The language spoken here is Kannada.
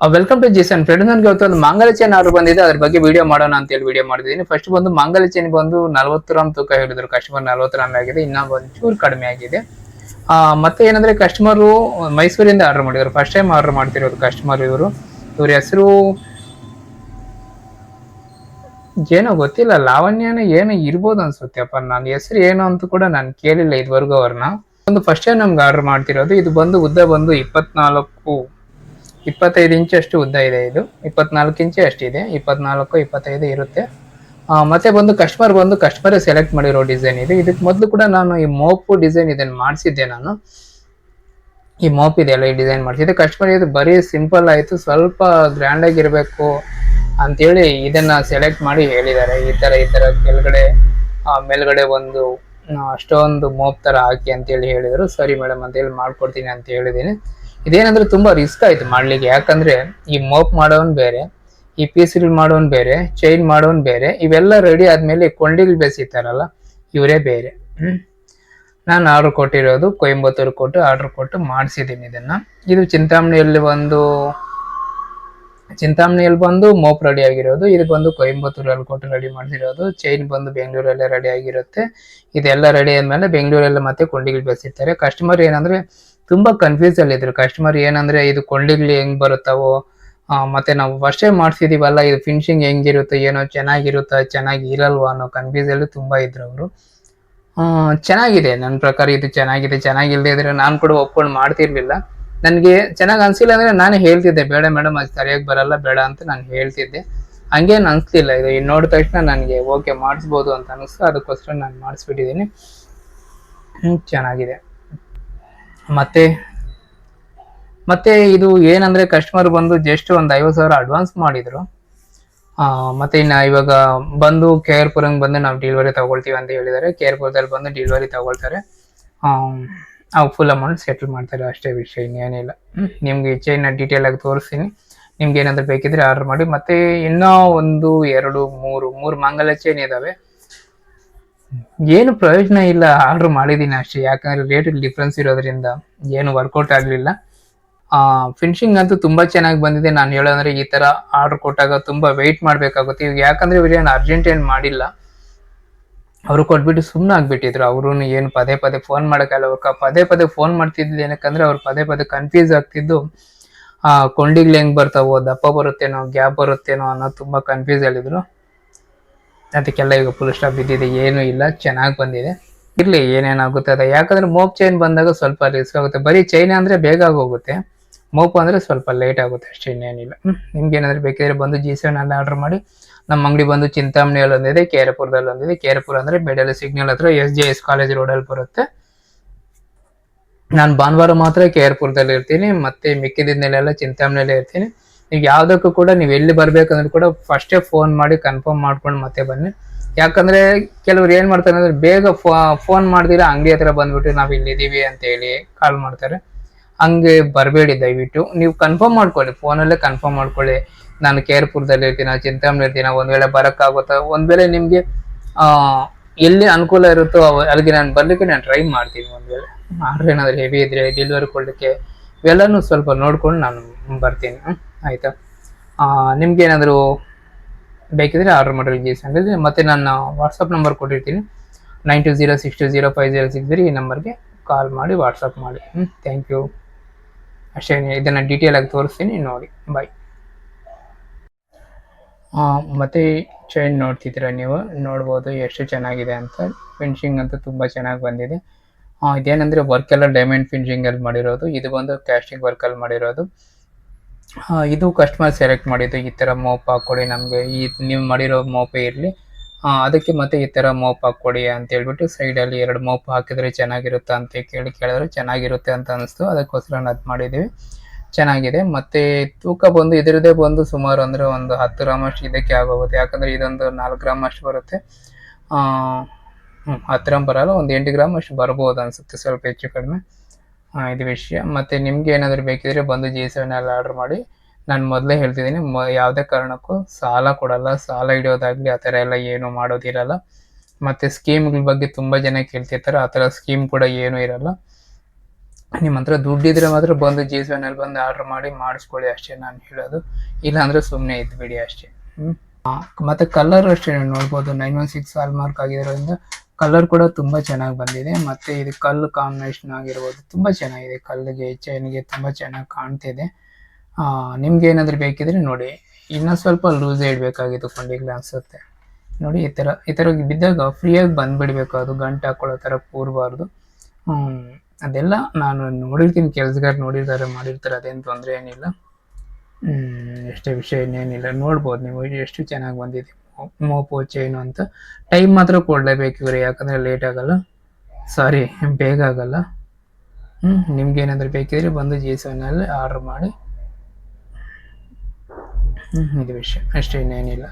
ವೆಲ್ಕಮ್ ಟು ಜೀಸನ್ ಫ್ರೆಂಡ್ ನನಗೆ ಇವತ್ತು ಒಂದು ಮಾಂಗಲ್ಯ ಚೈನ್ ಆರ್ಡರ್ ಬಂದಿದೆ. ಅದ್ರ ಬಗ್ಗೆ ವಿಡಿಯೋ ಮಾಡೋಣ ಅಂತ ಹೇಳಿ ವಿಡಿಯೋ ಮಾಡಿದ್ದೀನಿ. ಫಸ್ಟ್ ಬಂದು ಮಾಂಗಲ್ಯ ಚೈನ್ ಬಂದು ನಲ್ವತ್ತು ಗ್ರಾಮ್ ತೂಕ ಹೇಳಿದ್ರು. ಕಸ್ಟಮರ್ ನಲ್ವತ್ತು ಗ್ರಾಮ್ ಆಗಿದೆ. ಇನ್ನ ಒಂಚೂರು ಕಡಿಮೆ ಆಗಿದೆ. ಮತ್ತೆ ಏನಂದ್ರೆ ಕಸ್ಟಮರು ಮೈಸೂರಿಂದ ಆರ್ಡರ್ ಮಾಡಿದ್ರು. ಫಸ್ಟ್ ಟೈಮ್ ಆರ್ಡರ್ ಮಾಡ್ತಿರೋದು ಕಸ್ಟಮರ್ ಇವರು. ಇವ್ರ ಹೆಸರು ಏನೋ ಗೊತ್ತಿಲ್ಲ. ಲಾವಣ್ಯನ ಏನೋ ಇರ್ಬೋದು ಅನ್ಸುತ್ತೆಪ್ಪ ನನ್ನ ಹೆಸರು ಏನು ಅಂತ ಕೂಡ ನಾನು ಕೇಳಿಲ್ಲ ಇದುವರೆಗೂ ಅವ್ರನ್ನ. ಒಂದು ಫಸ್ಟ್ ಟೈಮ್ ನಮ್ಗೆ ಆರ್ಡರ್ ಮಾಡ್ತಿರೋದು. ಇದು ಬಂದು ಉದ್ದ ಬಂದು ಇಪ್ಪತ್ನಾಲ್ಕು. ಇಪ್ಪತ್ತೈದು ಇಂಚ್ ಅಷ್ಟು ಉದ್ದ ಇದೆ ಇದು. ಇಪ್ಪತ್ನಾಲ್ಕು ಇಂಚೆ ಅಷ್ಟಿದೆ ಇಪ್ಪತ್ನಾಲ್ಕು, ಇಪ್ಪತ್ತೈದು ಇರುತ್ತೆ. ಮತ್ತೆ ಬಂದು ಕಸ್ಟಮರ್ ಬಂದು ಕಸ್ಟಮರೇ ಸೆಲೆಕ್ಟ್ ಮಾಡಿರೋ ಡಿಸೈನ್ ಇದು. ಇದಕ್ಕೆ ಮೊದಲು ಕೂಡ ನಾನು ಈ ಮೋಪು ಡಿಸೈನ್ ಇದನ್ನು ಮಾಡಿಸಿದ್ದೆ ನಾನು. ಈ ಮೋಪ್ ಇದೆಯಲ್ಲ, ಈ ಡಿಸೈನ್ ಮಾಡಿಸಿದ್ದೆ. ಕಸ್ಟಮರ್ ಇದು ಬರೀ ಸಿಂಪಲ್ ಆಯಿತು. ಸ್ವಲ್ಪ ಗ್ರ್ಯಾಂಡಾಗಿರಬೇಕು ಅಂತೇಳಿ ಇದನ್ನು ಸೆಲೆಕ್ಟ್ ಮಾಡಿ ಹೇಳಿದ್ದಾರೆ. ಈ ಥರ ಈ ಥರ ಕೆಳಗಡೆ ಮೇಲ್ಗಡೆ ಒಂದು ಅಷ್ಟೊಂದು ಮೋಪ್ ಥರ ಹಾಕಿ ಅಂತೇಳಿ ಹೇಳಿದರು. ಸರಿ ಮೇಡಮ್ ಅಂತೇಳಿ ಮಾಡಿಕೊಡ್ತೀನಿ ಅಂತ ಹೇಳಿದ್ದೀನಿ. ಇದೇನಂದ್ರೆ ತುಂಬಾ ರಿಸ್ಕ್ ಆಯ್ತು ಮಾಡ್ಲಿಕ್ಕೆ. ಯಾಕಂದ್ರೆ ಈ ಮೋಪ್ ಮಾಡೋನ್ ಬೇರೆ, ಈ ಪೀಸ್ಗಳು ಮಾಡೋನ್ ಬೇರೆ ಚೈನ್ ಮಾಡೋನ್ ಬೇರೆ, ಇವೆಲ್ಲ ರೆಡಿ ಆದ್ಮೇಲೆ ಕೊಂಡಿಲ್ ಬೆಸಿತಾರಲ್ಲ, ಇವರೇ ಬೇರೆ. ನಾನು ಆರ್ಡರ್ ಕೊಟ್ಟಿರೋದು ಕೊಯಂಬತ್ತೂರು ಕೊಟ್ಟು ಆರ್ಡರ್ ಕೊಟ್ಟು ಮಾಡಿಸಿದ್ದೀನಿ ಇದನ್ನ. ಇದು ಚಿಂತಾಮಣಿಯಲ್ಲಿ ಒಂದು ಚಿಂತಾಮಣಿಯಲ್ಲಿ ಬಂದು ಮೋಪ್ ರೆಡಿ ಆಗಿರೋದು, ಇದು ಬಂದು ಕೊಯಂಬತ್ತೂರಲ್ಲಿ ಕೊಟ್ಟು ರೆಡಿ ಮಾಡಿಸಿರೋದು ಚೈನ್ ಬಂದು ಬೆಂಗಳೂರಲ್ಲೇ ರೆಡಿ ಆಗಿರುತ್ತೆ. ಇದೆಲ್ಲ ರೆಡಿ ಆದ್ಮೇಲೆ ಬೆಂಗಳೂರಲ್ಲಿ ಮತ್ತೆ ಕೊಂಡಿಗಳು ಬೆಸಿರ್ತಾರೆ. ಕಸ್ಟಮರ್ ಏನಂದ್ರೆ ತುಂಬಾ ಕನ್ಫ್ಯೂಸ್ ಅಲ್ಲಿ ಇದ್ರು. ಕಸ್ಟಮರ್ ಏನಂದ್ರೆ ಇದು ಕೊಂಡಿಗಳು ಹೆಂಗ್ ಬರುತ್ತವೋ ಮತ್ತೆ ನಾವು ಫಸ್ಟೇ ಮಾಡ್ಸಿದೀವಲ್ಲ, ಇದು ಫಿನಿಶಿಂಗ್ ಹೆಂಗಿರುತ್ತೆ, ಏನೋ ಚೆನ್ನಾಗಿರುತ್ತಾ ಚೆನ್ನಾಗಿ ಇರಲ್ವಾ ಅನ್ನೋ ಕನ್ಫ್ಯೂಸ್ ಅಲ್ಲಿ ತುಂಬಾ ಇದ್ರು ಅವರು. ಚೆನ್ನಾಗಿದೆ ನನ್ನ ಪ್ರಕಾರ ಇದು ಚೆನ್ನಾಗಿದೆ ಚೆನ್ನಾಗಿಲ್ಲದೆ ಇದ್ರೆ ನಾನು ಕೂಡ ಒಪ್ಕೊಂಡು ಮಾಡ್ತಿರ್ಲಿಲ್ಲ. ನನಗೆ ಚೆನ್ನಾಗಿ ಅನ್ಸಿಲ್ಲ ಅಂದ್ರೆ ನಾನು ಹೇಳ್ತಿದ್ದೆ, ಬೇಡ ಮೇಡಮ್, ಅದು ಸರಿಯಾಗಿ ಬರಲ್ಲ, ಬೇಡ ಅಂತ ನಾನು ಹೇಳ್ತಿದ್ದೆ. ಹಂಗೇನು ಅನಿಸ್ತಿಲ್ಲ ಇದು ಇನ್ನು ನೋಡಿದ ತಕ್ಷಣ ನನಗೆ ಓಕೆ ಮಾಡಿಸ್ಬೋದು ಅಂತ ಅನಿಸ್ತು, ಅದಕ್ಕೋಸ್ಕರ ನಾನು ಮಾಡಿಸ್ಬಿಟ್ಟಿದ್ದೀನಿ. ಚೆನ್ನಾಗಿದೆ. ಮತ್ತೆ ಮತ್ತೆ ಇದು ಏನಂದ್ರೆ ಕಸ್ಟಮರ್ ಬಂದು ಜಸ್ಟ್ ಒಂದು ಐವತ್ತು ಸಾವಿರ ಅಡ್ವಾನ್ಸ್ ಮಾಡಿದ್ರು. ಮತ್ತೆ ಇನ್ನ ಇವಾಗ ಬಂದು ಕೆ ಆರ್ ಪುರಂಗ್ ಬಂದು ನಾವು ಡಿಲಿವರಿ ತಗೊಳ್ತೀವಿ ಅಂತ ಹೇಳಿದ್ದಾರೆ ಕೇರ್ಪುರದಲ್ಲಿ ಬಂದು ಡಿಲಿವರಿ ತಗೊಳ್ತಾರೆ. ಅವು ಫುಲ್ ಅಮೌಂಟ್ ಸೆಟಲ್ ಮಾಡ್ತಾರೆ, ಅಷ್ಟೇ ವಿಷಯ ಇನ್ನೇನಿಲ್ಲ. ನಿಮ್ಗೆ ಈ ಚೈನ್ನ ಡೀಟೇಲ್ ಆಗಿ ತೋರಿಸ್ತೀನಿ. ನಿಮ್ಗೆ ಏನಾದ್ರು ಬೇಕಿದ್ರೆ ಆರ್ಡರ್ ಮಾಡಿ. ಮತ್ತೆ ಇನ್ನೂ ಒಂದು ಎರಡು, ಮೂರು ಮೂರು ಮಂಗಲ ಚೈನ್ ಇದಾವೆ. ಏನು ಪ್ರಯೋಜನ ಇಲ್ಲ, ಆರ್ಡರ್ ಮಾಡಿದ್ದೀನಿ ಅಷ್ಟೇ. ಯಾಕಂದ್ರೆ ರೇಟ್ ಡಿಫ್ರೆನ್ಸ್ ಇರೋದ್ರಿಂದ ಏನು ವರ್ಕೌಟ್ ಆಗಲಿಲ್ಲ. ಫಿನಿಶಿಂಗ್ ಅಂತೂ ತುಂಬ ಚೆನ್ನಾಗಿ ಬಂದಿದೆ. ನಾನು ಹೇಳೋದಂದ್ರೆ ಈ ಥರ ಆರ್ಡರ್ ಕೊಟ್ಟಾಗ ತುಂಬ ವೆಯ್ಟ್ ಮಾಡಬೇಕಾಗುತ್ತೆ. ಇವಾಗ ಯಾಕಂದ್ರೆ ಇವ್ರು ಏನು ಅರ್ಜೆಂಟ್ ಏನು ಮಾಡಿಲ್ಲ. ಅವರು ಕೊಟ್ಬಿಟ್ಟು ಸುಮ್ಮನೆ ಆಗಿಬಿಟ್ಟಿದ್ರು. ಅವರು ಏನು ಪದೇ ಪದೇ ಫೋನ್ ಮಾಡೋಕ್ಕಲ್ಲ ಅವ್ರು ಪದೇ ಪದೇ ಫೋನ್ ಮಾಡ್ತಿದ್ದು ಏನಕ್ಕಂದ್ರೆ ಅವ್ರು ಪದೇ ಪದೇ ಕನ್ಫ್ಯೂಸ್ ಆಗ್ತಿದ್ದು, ಆ ಹೆಂಗೆ ಬರ್ತಾವೋ, ದಪ್ಪ ಬರುತ್ತೇನೋ ಗ್ಯಾಪ್ ಬರುತ್ತೇನೋ ಅನ್ನೋದು ತುಂಬ ಕನ್ಫ್ಯೂಸ್ ಆಗಿದ್ರು ಅದಕ್ಕೆಲ್ಲ ಈಗ ಫುಲ್ ಸ್ಟಾಪ್ ಬಿದ್ದಿದೆ, ಏನು ಇಲ್ಲ, ಚೆನ್ನಾಗಿ ಬಂದಿದೆ. ಇರಲಿ ಏನೇನಾಗುತ್ತೆ ಅದ. ಯಾಕಂದ್ರೆ ಮೋಪ್ ಚೈನ್ ಬಂದಾಗ ಸ್ವಲ್ಪ ರಿಸ್ಕ್ ಆಗುತ್ತೆ. ಬರೀ ಚೈನ್ ಅಂದ್ರೆ ಬೇಗ ಆಗೋಗುತ್ತೆ. ಮೋಪ್ ಅಂದ್ರೆ ಸ್ವಲ್ಪ ಲೇಟ್ ಆಗುತ್ತೆ ಅಷ್ಟೇ, ಇನ್ನೇನಿಲ್ಲ. ನಿಮ್ಗೆ ಏನಾದ್ರು ಬೇಕಿದ್ರೆ ಬಂದು ಜಿ ಸೆವೆನ್ ಅಲ್ಲಿ ಆರ್ಡರ್ ಮಾಡಿ. ನಮ್ಮ ಅಂಗಡಿ ಬಂದು ಚಿಂತಾಮಣಿಯಲ್ಲಿ ಒಂದಿದೆ ಕೇರಪುರದಲ್ಲಿ ಒಂದಿದೆ. ಕೇರಪುರ ಅಂದ್ರೆ ಮೆಡಲ್ ಸಿಗ್ನಲ್ ಹತ್ರ ಎಸ್ ಜೆ ಎಸ್ ಕಾಲೇಜ್ ರೋಡಲ್ಲಿ ಬರುತ್ತೆ. ನಾನು ಭಾನುವಾರ ಮಾತ್ರ ಕೇರಪುರದಲ್ಲಿ ಇರ್ತೀನಿ. ಮತ್ತೆ ಎಲ್ಲ ಚಿಂತಾಮಣಿಯಲ್ಲೇ ಇರ್ತೀನಿ. ನೀವು ಯಾವ್ದಕ್ಕೂ ಕೂಡ ನೀವು ಎಲ್ಲಿ ಬರ್ಬೇಕಂದ್ರೆ ಕೂಡ ಫಸ್ಟೇ ಫೋನ್ ಮಾಡಿ ಕನ್ಫರ್ಮ್ ಮಾಡ್ಕೊಂಡು ಮತ್ತೆ ಬನ್ನಿ. ಯಾಕಂದ್ರೆ ಕೆಲವ್ರು ಏನ್ ಮಾಡ್ತಾರೆ ಅಂದ್ರೆ ಬೇಗ ಫೋನ್ ಮಾಡ್ದಿರ ಅಂಗಡಿ ಹತ್ರ ಬಂದ್ಬಿಟ್ಟು ನಾವು ಇಲ್ಲಿದ್ದೀವಿ ಅಂತ ಹೇಳಿ ಕಾಲ್ ಮಾಡ್ತಾರೆ. ಹಂಗೆ ಬರಬೇಡಿ ದಯವಿಟ್ಟು. ನೀವು ಕನ್ಫರ್ಮ್ ಮಾಡ್ಕೊಳ್ಳಿ ಫೋನಲ್ಲೇ ಕನ್ಫರ್ಮ್ ಮಾಡ್ಕೊಳ್ಳಿ. ನಾನು ಕೇರ್ಪುರದಲ್ಲಿ ಇರ್ತೀನ ಚಿಂತಾಮಣಿ ಇರ್ತೀನ, ಒಂದ್ ವೇಳೆ ಬರಕ್ಕಾಗುತ್ತಾ? ಒಂದ್ ವೇಳೆ ನಿಮ್ಗೆ ಎಲ್ಲಿ ಅನುಕೂಲ ಇರುತ್ತೋ ಅಲ್ಲಿಗೆ ನಾನು ಬರ್ಲಿಕ್ಕೆ ನಾನು ಟ್ರೈ ಮಾಡ್ತೀನಿ ಒಂದ್ ವೇಳೆ. ಆರ್ಡ್ರ್ ಏನಾದ್ರು ಹೆವಿ ಇದ್ರೆ ಡೆಲಿವರಿ ಕೊಡ್ಲಿಕ್ಕೆ, ಇವೆಲ್ಲನೂ ಸ್ವಲ್ಪ ನೋಡ್ಕೊಂಡು ನಾನು ಬರ್ತೀನಿ? ಆಯ್ತಾ? ನಿಮ್ಗೆ ಏನಾದರೂ ಬೇಕಿದ್ರೆ ಆರ್ಡರ್ ಮಾಡಿರಿ ಜಿ ಸ್ಯಾಂಡಲ್ ಮತ್ತೆ ನಾನು ವಾಟ್ಸಪ್ ನಂಬರ್ ಕೊಟ್ಟಿರ್ತೀನಿ. Nine two zero six two zero five zero six ಈ ನಂಬರ್ಗೆ ಕಾಲ್ ಮಾಡಿ ವಾಟ್ಸಪ್ ಮಾಡಿ. ಥ್ಯಾಂಕ್ ಯು ಅಷ್ಟೇ, ಇದನ್ನು ಡೀಟೇಲ್ ಆಗಿ ತೋರಿಸ್ತೀನಿ, ನೋಡಿ. ಬಾಯ್ ಮತ್ತೆ ಚೈನ್ ನೋಡ್ತಿದ್ದೀರಾ ನೀವು? ನೋಡ್ಬೋದು, ಎಷ್ಟು ಚೆನ್ನಾಗಿದೆ ಅಂತ. ಫಿನಿಶಿಂಗ್ ಅಂತೂ ತುಂಬ ಚೆನ್ನಾಗಿ ಬಂದಿದೆ. ಇದೇನೆಂದರೆ ವರ್ಕೆಲ್ಲ ಡೈಮಂಡ್ ಫಿನಿಶಿಂಗ್ ಅಲ್ಲಿ ಮಾಡಿರೋದು. ಇದು ಬಂದು ಕ್ಯಾಸ್ಟಿಂಗ್ ವರ್ಕಲ್ಲಿ ಮಾಡಿರೋದು. ಇದು ಕಸ್ಟಮರ್ ಸೆಲೆಕ್ಟ್ ಮಾಡಿದ್ದು. ಈ ಥರ ಮೋಪ್ ಹಾಕ್ಕೊಡಿ ನಮಗೆ. ಈ ನೀವು ಮಾಡಿರೋ ಮೋಪೇ ಇರಲಿ. ಅದಕ್ಕೆ ಮತ್ತೆ ಈ ಥರ ಮೋಪ್ ಹಾಕ್ಕೊಡಿ ಅಂತ ಹೇಳ್ಬಿಟ್ಟು ಸೈಡಲ್ಲಿ ಎರಡು ಮೋಪ್ ಹಾಕಿದರೆ ಚೆನ್ನಾಗಿರುತ್ತೆ ಅಂತ ಕೇಳಿ ಕೇಳಿದ್ರೆ ಚೆನ್ನಾಗಿರುತ್ತೆ ಅಂತ ಅನಿಸ್ತು. ಅದಕ್ಕೋಸ್ಕರ ಅದು ಮಾಡಿದ್ದೀವಿ ಚೆನ್ನಾಗಿದೆ. ಮತ್ತು ತೂಕ ಬಂದು ಇದರದೇ ಬಂದು ಸುಮಾರು ಅಂದರೆ ಒಂದು ಹತ್ತು ಗ್ರಾಮ್ ಅಷ್ಟು ಇದಕ್ಕೆ ಆಗೋಗುತ್ತೆ. ಯಾಕಂದರೆ ಇದೊಂದು ನಾಲ್ಕು ಗ್ರಾಮ್ ಅಷ್ಟು ಬರುತ್ತೆ ಹ್ಮ್, ಹತ್ತು ಗ್ರಾಮ್ ಬರಲ್ಲ ಒಂದು ಎಂಟು ಗ್ರಾಮ್ ಅಷ್ಟು ಬರ್ಬೋದು ಅನಿಸುತ್ತೆ. ಸ್ವಲ್ಪ ಹೆಚ್ಚು ಕಡಿಮೆ. ಇದು ವಿಷಯ. ಮತ್ತೆ ನಿಮ್ಗೆ ಏನಾದರೂ ಬೇಕಿದ್ರೆ ಬಂದು ಜಿ ಸೆವೆನ್ ಅಲ್ಲಿ ಆರ್ಡರ್ ಮಾಡಿ. ನಾನು ಮೊದಲೇ ಹೇಳ್ತಿದ್ದೀನಿ ಮ ಯಾವುದೇ ಕಾರಣಕ್ಕೂ ಸಾಲ ಕೊಡಲ್ಲ. ಸಾಲ ಹಿಡಿಯೋದಾಗ್ಲಿ ಆ ಥರ ಎಲ್ಲ ಏನು ಮಾಡೋದಿರಲ್ಲ. ಮತ್ತೆ ಸ್ಕೀಮ್ಗಳ ಬಗ್ಗೆ ತುಂಬ ಜನ ಕೇಳ್ತಿರ್ತಾರೆ ಆ ಥರ ಸ್ಕೀಮ್ ಕೂಡ ಏನೂ ಇರಲ್ಲ. ನಿಮ್ಮ ಹತ್ರ ದುಡ್ಡಿದ್ರೆ ಮಾತ್ರ ಬಂದು ಜಿ ಸೆವೆನಲ್ಲಿ ಬಂದು ಆರ್ಡರ್ ಮಾಡಿ ಮಾಡಿಸ್ಕೊಳ್ಳಿ ಅಷ್ಟೇ ನಾನು ಹೇಳೋದು. ಇಲ್ಲಾಂದ್ರೆ ಸುಮ್ಮನೆ ಇದ್ಬಿಡಿ ಅಷ್ಟೇ. ಆ, ಮತ್ತೆ ಕಲರ್ ಅಷ್ಟೇ ನೋಡ್ಬೋದು. Nine one six hallmark ಆಗಿರೋದ್ರಿಂದ ಕಲರ್ ಕೂಡ ತುಂಬಾ ಚೆನ್ನಾಗಿ ಬಂದಿದೆ. ಮತ್ತೆ ಇದು ಕಲ್ಲು ಕಾಂಬಿನೇಷನ್ ಆಗಿರ್ಬೋದು. ತುಂಬಾ ಚೆನ್ನಾಗಿದೆ. ಕಲ್ಲಿಗೆ ಚೈನ್ಗೆ ತುಂಬಾ ಚೆನ್ನಾಗಿ ಕಾಣ್ತಿದೆ. ನಿಮ್ಗೆ ಏನಾದ್ರು ಬೇಕಿದ್ರೆ ನೋಡಿ. ಇನ್ನೂ ಸ್ವಲ್ಪ ಲೂಸ್ ಇಡಬೇಕಾಗಿತ್ತು ಕೊಂಡಿಗಳು ಅನಿಸುತ್ತೆ ನೋಡಿ, ಈ ಥರ ಈ ಥರ ಬಿದ್ದಾಗ ಫ್ರೀಯಾಗಿ ಬಂದ್ಬಿಡ್ಬೇಕು. ಅದು ಗಂಟು ಹಾಕೊಳ್ಳೋ ಥರ ಕೂರಬಾರ್ದು. ಅದೆಲ್ಲ ನಾನು ನೋಡಿರ್ತೀನಿ. ಕೆಲಸಗಾರ ನೋಡಿರ್ತಾರೆ, ಮಾಡಿರ್ತಾರೆ. ಅದೇನು ತೊಂದರೆ ಏನಿಲ್ಲ. ಎಷ್ಟೇ ವಿಷಯ ಇನ್ನೇನಿಲ್ಲ. ನೋಡ್ಬೋದು ನೀವು. ಎಷ್ಟು ಚೆನ್ನಾಗಿ ಬಂದಿದೆ. ಮೋಪೋ ಚೈನು ಅಂತ. ಟೈಮ್ ಮಾತ್ರ ಕೊಡಲೇಬೇಕು ಇವರು, ಯಾಕಂದರೆ ಲೇಟ್ ಆಗಲ್ಲ. ಸಾರಿ ಬೇಗ ಆಗಲ್ಲ. ಹ್ಞೂ ನಿಮ್ಗೆ ಏನಾದರೂ ಬೇಕಿದ್ರೆ ಬಂದು ಜಿ ಸೆವೆನಲ್ಲಿ ಆರ್ಡ್ರ್ ಮಾಡಿ. ಹ್ಞೂ ಇದು ವಿಷಯ. ಅಷ್ಟೇ ಇನ್ನೇನಿಲ್ಲ.